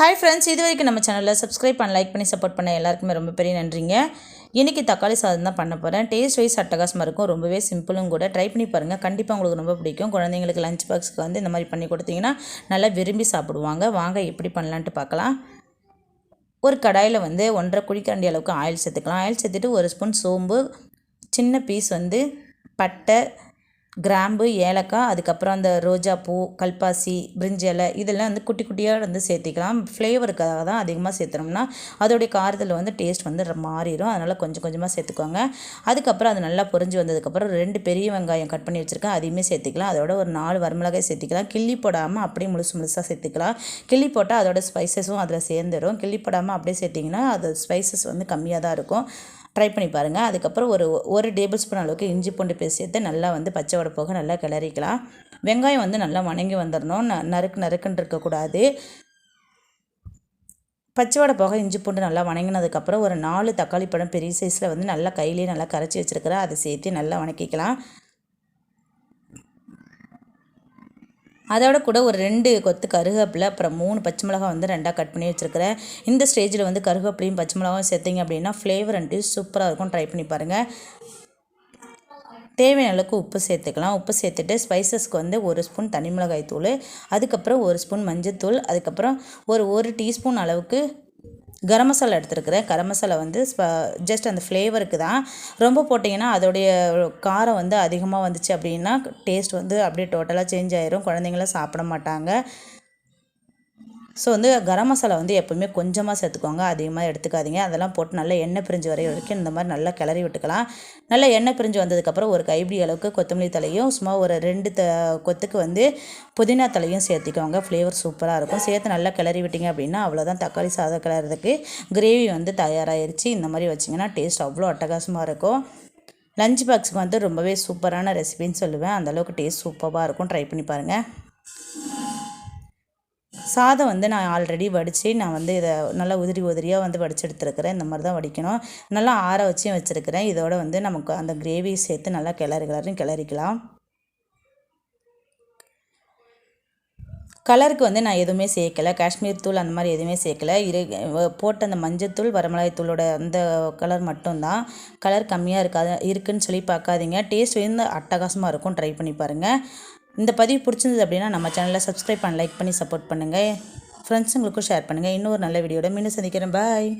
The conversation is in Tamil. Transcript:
ஹாய் ஃப்ரெண்ட்ஸ் இது வரைக்கும் நம்ம சேனலில் சப்ஸ்கிரைப் பண்ண லைக் பண்ணி சப்போர்ட் பண்ண எல்லாருக்குமே ரொம்ப பெரிய நன்றிங்க. இன்றைக்கி தக்காளி சாதம் தான் பண்ண போகிறேன் டேஸ்ட் வைஸ் அட்டகாசமாக இருக்கும். ரொம்பவே சிம்பிளும் கூட. ட்ரை பண்ணி பாருங்கள் கண்டிப்பாக உங்களுக்கு ரொம்ப பிடிக்கும். குழந்தைங்களுக்கு லஞ்ச் பாக்ஸுக்கு வந்து இந்த மாதிரி பண்ணி கொடுத்தீங்கன்னா நல்லா விரும்பி சாப்பிடுவாங்க. வாங்க எப்படி பண்ணலான்ட்டு பார்க்கலாம். ஒரு கடாயில் வந்து ஒன்றரை குழிக்கரண்டி அளவுக்கு ஆயில் சேர்த்துக்கலாம். ஆயில் சேர்த்துட்டு ஒரு ஸ்பூன் சோம்பு சின்ன பீஸ் வந்து பட்டை கிராம்பு ஏலக்காய் அதுக்கப்புறம் அந்த ரோஜா பூ கல்பாசி பிரிஞ்சலை இதெல்லாம் வந்து குட்டி குட்டியாக வந்து சேர்த்திக்கலாம். ஃப்ளேவருக்காக தான் அதிகமாக சேர்த்துனோம்னா அதோடைய காரத்தில் வந்து டேஸ்ட் வந்து மாறிடும் அதனால் கொஞ்சம் கொஞ்சமாக சேர்த்துக்கோங்க. அதுக்கப்புறம் அது நல்லா பொரிஞ்சு வந்ததுக்கப்புறம் ரெண்டு பெரிய வெங்காயம் கட் பண்ணி வச்சுருக்கேன். அதையுமே சேர்த்துக்கலாம். அதோட ஒரு நாலு வரமிளகாய் சேர்த்துக்கலாம். கிள்ளி போடாமல் அப்படியே முழுசு முழுசாக சேர்த்துக்கலாம். கிள்ளி போட்டால் அதோட ஸ்பைசஸும் அதில் சேர்ந்துடும் கிள்ளி போடாமல் அப்படியே சேர்த்திங்கன்னா அது ஸ்பைசஸ் வந்து கம்மியாக தான் இருக்கும். ட்ரை பண்ணி பாருங்கள் அதுக்கப்புறம் ஒரு ஒரு டேபிள் ஸ்பூன் அளவுக்கு இஞ்சி பூண்டு பேசியத்தை நல்லா வந்து பச்சை வடை போக நல்லா கிளறிக்கலாம். வெங்காயம் வந்து நல்லா வணங்கி வந்துடணும் ந- நறுக்கு நறுக்குன்னு இருக்கக்கூடாது. பச்சை வடை போக இஞ்சி பூண்டு நல்லா வணங்கினதுக்கப்புறம் ஒரு நாலு தக்காளி பழம் பெரிய சைஸில் வந்து நல்லா கையிலேயே நல்லா கரைச்சி வச்சுருக்கிறேன். அதை சேர்த்து நல்லா வணக்கிக்கலாம். அதோட கூட ஒரு ரெண்டு கொத்து கருவேப்பிலை அப்புறம் மூணு பச்சை மிளகாய் வந்து ரெண்டாக கட் பண்ணி வச்சுருக்கிறேன். இந்த ஸ்டேஜில் வந்து கருவேப்பிலையும் பச்சை மிளகாவும் சேர்த்திங்க அப்படின்னா ஃப்ளேவர் அண்டு சூப்பராக இருக்கும். ட்ரை பண்ணி பாருங்கள் தேவையான அளவுக்கு உப்பு சேர்த்துக்கலாம். உப்பு சேர்த்துட்டு ஸ்பைசஸ்க்கு வந்து ஒரு ஸ்பூன் தனி மிளகாய் தூள் அதுக்கப்புறம் ஒரு ஸ்பூன் மஞ்சத்தூள் அதுக்கப்புறம் ஒரு ஒரு டீஸ்பூன் அளவுக்கு கரம் மசாலா எடுத்துருக்கிறேன் கரம் மசாலா வந்து ஜஸ்ட் அந்த ஃப்ளேவருக்கு தான். ரொம்ப போட்டிங்கன்னா அதோடைய காரம் வந்து அதிகமாக வந்துச்சு அப்படின்னா டேஸ்ட் வந்து அப்படியே டோட்டலாக சேஞ்ச் ஆயிரும். குழந்தைங்களாம் சாப்பிட மாட்டாங்க. ஸோ வந்து கரம் மசாலா வந்து எப்போவுமே கொஞ்சமாக சேர்த்துக்கோங்க. அதிகமாக எடுத்துக்காதீங்க. அதெல்லாம் போட்டு நல்லா எண்ணெய் பிரிஞ்சு வரைய வரைக்கும் இந்த மாதிரி நல்லா கிளறி விட்டுக்கலாம். நல்லா எண்ணெய் பிரிஞ்சு வந்ததுக்கப்புறம் ஒரு கைப்பிடி அளவுக்கு கொத்தமல்லி தலையும் சும்மா ஒரு ரெண்டு த கொத்துக்கு வந்து புதினா தலையும் சேர்த்திக்கோங்க. ஃப்ளேவர் சூப்பராக இருக்கும். சேர்த்து நல்லா கிளறி விட்டீங்க அப்படின்னா அவ்வளோதான் தக்காளி சாதம் கிளறதுக்கு கிரேவி வந்து தயாராகிருச்சு இந்த மாதிரி வச்சிங்கன்னா டேஸ்ட் அவ்வளோ அட்டகாசமாக இருக்கும். லஞ்ச் பாக்ஸுக்கு வந்து ரொம்பவே சூப்பரான ரெசிபின்னு சொல்லுவேன். அந்தளவுக்கு டேஸ்ட் சூப்பராக இருக்கும். ட்ரை பண்ணி பாருங்கள் சாதம் வந்து நான் ஆல்ரெடி வடித்து நான் வந்து இதை நல்லா உதிரி உதிரியாக வந்து வடித்து எடுத்துருக்கிறேன் இந்த மாதிரி தான் வடிக்கணும். நல்லா ஆற வச்சும் வச்சுருக்கிறேன். இதோட வந்து நமக்கு அந்த கிரேவி சேர்த்து நல்லா கிளறி கிளறி கிளறிக்கலாம். கலருக்கு வந்து நான் எதுவுமே சேர்க்கலை. காஷ்மீர் தூள் அந்த மாதிரி எதுவுமே சேர்க்கல. இரு போட்ட அந்த மஞ்சத்தூள் வரமிளகாய் தூளோட அந்த கலர் மட்டும்தான். கலர் கம்மியாக இருக்காது இருக்குன்னு சொல்லி பார்க்காதீங்க. டேஸ்ட் வந்து அட்டகாசமாக இருக்கும். ட்ரை பண்ணி பாருங்கள் இந்த பதிவு பிடிச்சிருந்தது அப்படின்னா நம்ம சேனலை சப்ஸ்கிரைப் பண்ண லைக் பண்ணி சப்போர்ட் பண்ணுங்கள் ஃப்ரெண்ட்ஸுங்களுக்கும் ஷேர் பண்ணுங்கள் இன்னொரு நல்ல வீடியோட மீண்டும் சந்திக்கிறேன். பாய்